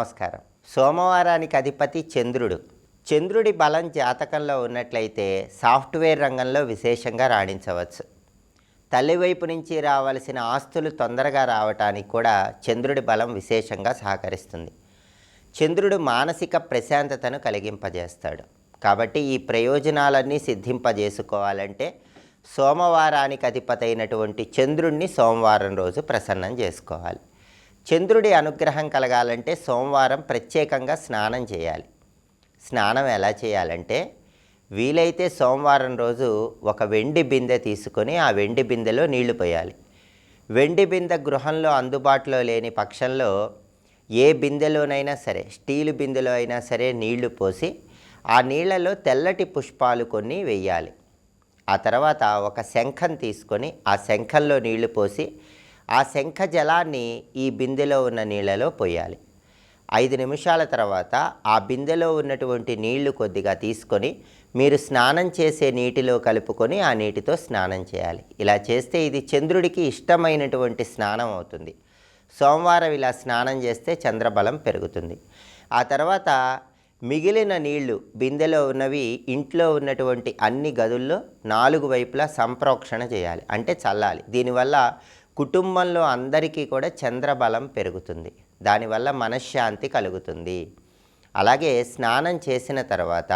నమస్కారం. సోమవారానికి అధిపతి చంద్రుడు. చంద్రుడి బలం జాతకంలో ఉన్నట్లయితే సాఫ్ట్వేర్ రంగంలో విశేషంగా రాణించవచ్చు. తల్లి వైపు నుంచి రావలసిన ఆస్తులు తొందరగా రావటానికి కూడా చంద్రుడి బలం విశేషంగా సహకరిస్తుంది. చంద్రుడు మానసిక ప్రశాంతతను కలిగింపజేస్తాడు. కాబట్టి ఈ ప్రయోజనాలన్నీ సిద్ధింపజేసుకోవాలంటే సోమవారానికి అధిపతి అయినటువంటి చంద్రుడిని సోమవారం రోజు ప్రసన్నం చేసుకోవాలి. చంద్రుడి అనుగ్రహం కలగాలంటే సోమవారం ప్రత్యేకంగా స్నానం చేయాలి. స్నానం ఎలా చేయాలంటే వీలైతే సోమవారం రోజు ఒక వెండి బిందె తీసుకొని ఆ వెండి బిందెలో నీళ్ళు పోయాలి. వెండి బిందె గృహంలో అందుబాటులో లేని పక్షంలో ఏ బిందెలోనైనా సరే స్టీలు బిందెలో అయినా సరే నీళ్ళు పోసి ఆ నీళ్ళలో తెల్లటి పుష్పాలు కొన్ని వెయ్యాలి. ఆ తర్వాత ఒక శంఖం తీసుకొని ఆ శంఖంలో నీళ్ళు పోసి ఆ శంఖ జలాన్ని ఈ బిందెలో ఉన్న నీళ్ళలో పోయాలి. ఐదు నిమిషాల తర్వాత ఆ బిందెలో ఉన్నటువంటి నీళ్ళు కొద్దిగా తీసుకొని మీరు స్నానం చేసే నీటిలో కలుపుకొని ఆ నీటితో స్నానం చేయాలి. ఇలా చేస్తే ఇది చంద్రుడికి ఇష్టమైనటువంటి స్నానం అవుతుంది. సోమవారం ఇలా స్నానం చేస్తే చంద్రబలం పెరుగుతుంది. ఆ తర్వాత మిగిలిన నీళ్ళు బిందెలో ఉన్నవి ఇంట్లో ఉన్నటువంటి అన్ని గదుల్లో నాలుగు వైపులా సంప్రోక్షణ చేయాలి. అంటే చల్లాలి. దీనివల్ల కుటుంబంలో అందరికీ కూడా చంద్రబలం పెరుగుతుంది. దానివల్ల మనశ్శాంతి కలుగుతుంది. అలాగే స్నానం చేసిన తర్వాత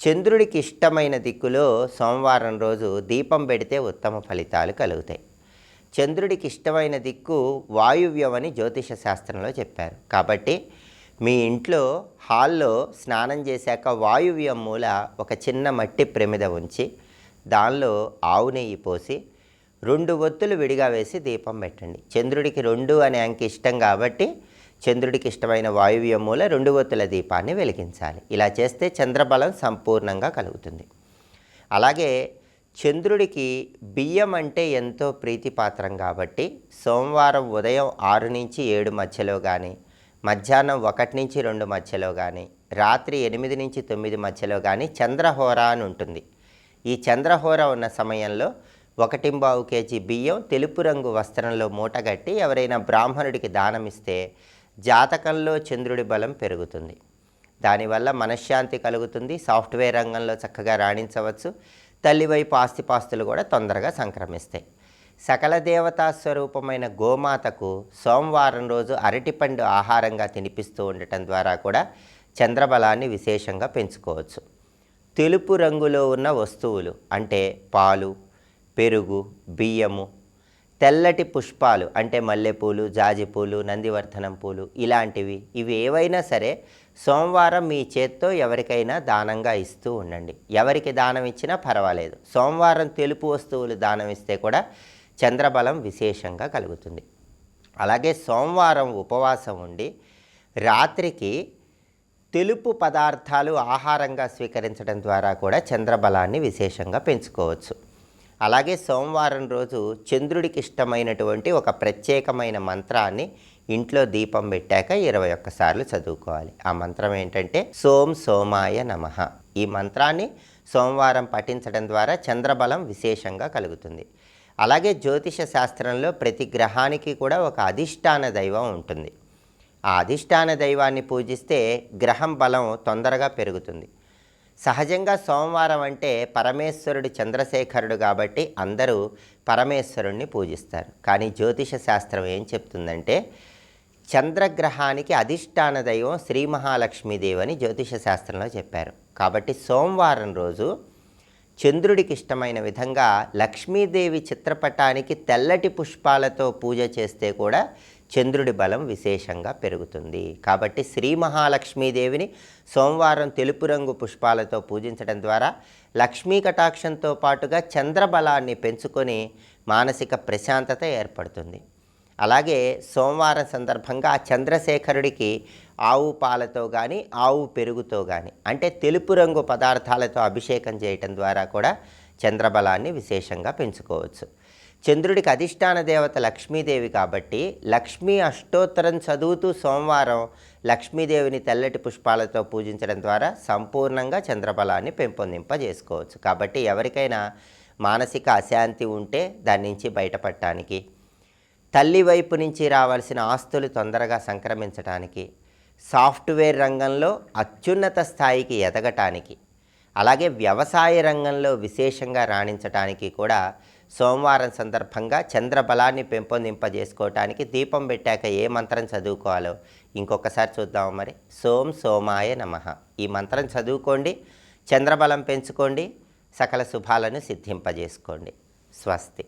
చంద్రుడికి ఇష్టమైన దిక్కులో సోమవారం రోజు దీపం పెడితే ఉత్తమ ఫలితాలు కలుగుతాయి. చంద్రుడికి ఇష్టమైన దిక్కు వాయువ్యం అని జ్యోతిష శాస్త్రంలో చెప్పారు. కాబట్టి మీ ఇంట్లో హాల్లో స్నానం చేశాక వాయువ్యం మూల ఒక చిన్న మట్టి ప్రమిద ఉంచి దానిలో ఆవు నెయ్యి పోసి రెండు ఒత్తులు విడిగా వేసి దీపం పెట్టండి. చంద్రుడికి రెండు అనే అంకి ఇష్టం కాబట్టి చంద్రుడికి ఇష్టమైన వాయువ్యం మూల రెండు ఒత్తుల దీపాన్ని వెలిగించాలి. ఇలా చేస్తే చంద్రబలం సంపూర్ణంగా కలుగుతుంది. అలాగే చంద్రుడికి బియ్యం అంటే ఎంతో ప్రీతిపాత్రం కాబట్టి సోమవారం ఉదయం ఆరు నుంచి ఏడు మధ్యలో కానీ మధ్యాహ్నం ఒకటి నుంచి రెండు మధ్యలో కానీ రాత్రి ఎనిమిది నుంచి తొమ్మిది మధ్యలో కానీ చంద్రహోర అని ఉంటుంది. ఈ చంద్రహోర ఉన్న సమయంలో ఒకటింబావు కేజీ బియ్యం తెలుపు రంగు వస్త్రంలో మూటగట్టి ఎవరైనా బ్రాహ్మణుడికి దానం ఇస్తే జాతకంలో చంద్రుడి బలం పెరుగుతుంది. దానివల్ల మనశ్శాంతి కలుగుతుంది. సాఫ్ట్వేర్ రంగంలో చక్కగా రాణించవచ్చు. తల్లివైపు ఆస్తిపాస్తులు కూడా తొందరగా సంక్రమిస్తాయి. సకల దేవతా స్వరూపమైన గోమాతకు సోమవారం రోజు అరటిపండు ఆహారంగా తినిపిస్తూ ఉండటం ద్వారా కూడా చంద్రబలాన్ని విశేషంగా పెంచుకోవచ్చు. తెలుపు రంగులో ఉన్న వస్తువులు అంటే పాలు పెరుగు బియ్యము తెల్లటి పుష్పాలు అంటే మల్లెపూలు జాజిపూలు నందివర్ధనం పూలు ఇలాంటివి. ఇవి ఏవైనా సరే సోమవారం మీ చేత్తో ఎవరికైనా దానంగా ఇస్తూ ఉండండి. ఎవరికి దానం ఇచ్చినా పర్వాలేదు. సోమవారం తెలుపు వస్తువులు దానం ఇస్తే కూడా చంద్రబలం విశేషంగా కలుగుతుంది. అలాగే సోమవారం ఉపవాసం ఉండి రాత్రికి తెలుపు పదార్థాలు ఆహారంగా స్వీకరించడం ద్వారా కూడా చంద్రబలాన్ని విశేషంగా పెంచుకోవచ్చు. అలాగే సోమవారం రోజు చంద్రుడికి ఇష్టమైనటువంటి ఒక ప్రత్యేకమైన మంత్రాన్ని ఇంట్లో దీపం పెట్టాక ఇరవై ఒక్కసార్లు చదువుకోవాలి. ఆ మంత్రం ఏంటంటే సోం సోమాయ నమ. ఈ మంత్రాన్ని సోమవారం పఠించడం ద్వారా చంద్రబలం విశేషంగా కలుగుతుంది. అలాగే జ్యోతిష శాస్త్రంలో ప్రతి గ్రహానికి కూడా ఒక అధిష్టాన దైవం ఉంటుంది. ఆ అధిష్టాన దైవాన్ని పూజిస్తే గ్రహం బలం తొందరగా పెరుగుతుంది. సహజంగా సోమవారం అంటే పరమేశ్వరుడు చంద్రశేఖరుడు కాబట్టి అందరూ పరమేశ్వరుణ్ణి పూజిస్తారు. కానీ జ్యోతిష శాస్త్రం ఏం చెప్తుందంటే చంద్రగ్రహానికి అధిష్టాన దైవం శ్రీ మహాలక్ష్మీదేవి అని జ్యోతిష శాస్త్రంలో చెప్పారు. కాబట్టి సోమవారం రోజు చంద్రుడికి ఇష్టమైన విధంగా లక్ష్మీదేవి చిత్రపటానికి తెల్లటి పుష్పాలతో పూజ చేస్తే కూడా చంద్రుడి బలం విశేషంగా పెరుగుతుంది. కాబట్టి శ్రీ మహాలక్ష్మీదేవిని సోమవారం తెలుపు రంగు పుష్పాలతో పూజించడం ద్వారా లక్ష్మీ కటాక్షంతో పాటుగా చంద్రబలాన్ని పెంచుకొని మానసిక ప్రశాంతత ఏర్పడుతుంది. అలాగే సోమవారం సందర్భంగా చంద్రశేఖరుడికి ఆవు పాలతో కానీ ఆవు పెరుగుతో కానీ అంటే తెలుపు రంగు పదార్థాలతో అభిషేకం చేయటం ద్వారా కూడా చంద్రబలాన్ని విశేషంగా పెంచుకోవచ్చు. చంద్రుడికి అధిష్టాన దేవత లక్ష్మీదేవి కాబట్టి లక్ష్మీ అష్టోత్తరం చదువుతూ సోమవారం లక్ష్మీదేవిని తెల్లటి పుష్పాలతో పూజించడం ద్వారా సంపూర్ణంగా చంద్రబలాన్ని పెంపొందింపజేసుకోవచ్చు. కాబట్టి ఎవరికైనా మానసిక అశాంతి ఉంటే దాని నుంచి బయటపడటానికి తల్లి వైపు నుంచి రావాల్సిన ఆస్తులు తొందరగా సంక్రమించడానికి సాఫ్ట్వేర్ రంగంలో అత్యున్నత స్థాయికి ఎదగటానికి అలాగే వ్యవసాయ రంగంలో విశేషంగా రాణించటానికి కూడా సోమవారం సందర్భంగా చంద్రబలాన్ని పెంపొందింపజేసుకోవటానికి దీపం పెట్టాక ఏ మంత్రం చదువుకోవాలో ఇంకొకసారి చూద్దాం మరి. సోం సోమాయ నమః. ఈ మంత్రం చదువుకోండి చంద్రబలం పెంచుకోండి సకల శుభాలను సిద్ధింపజేసుకోండి. స్వస్తి.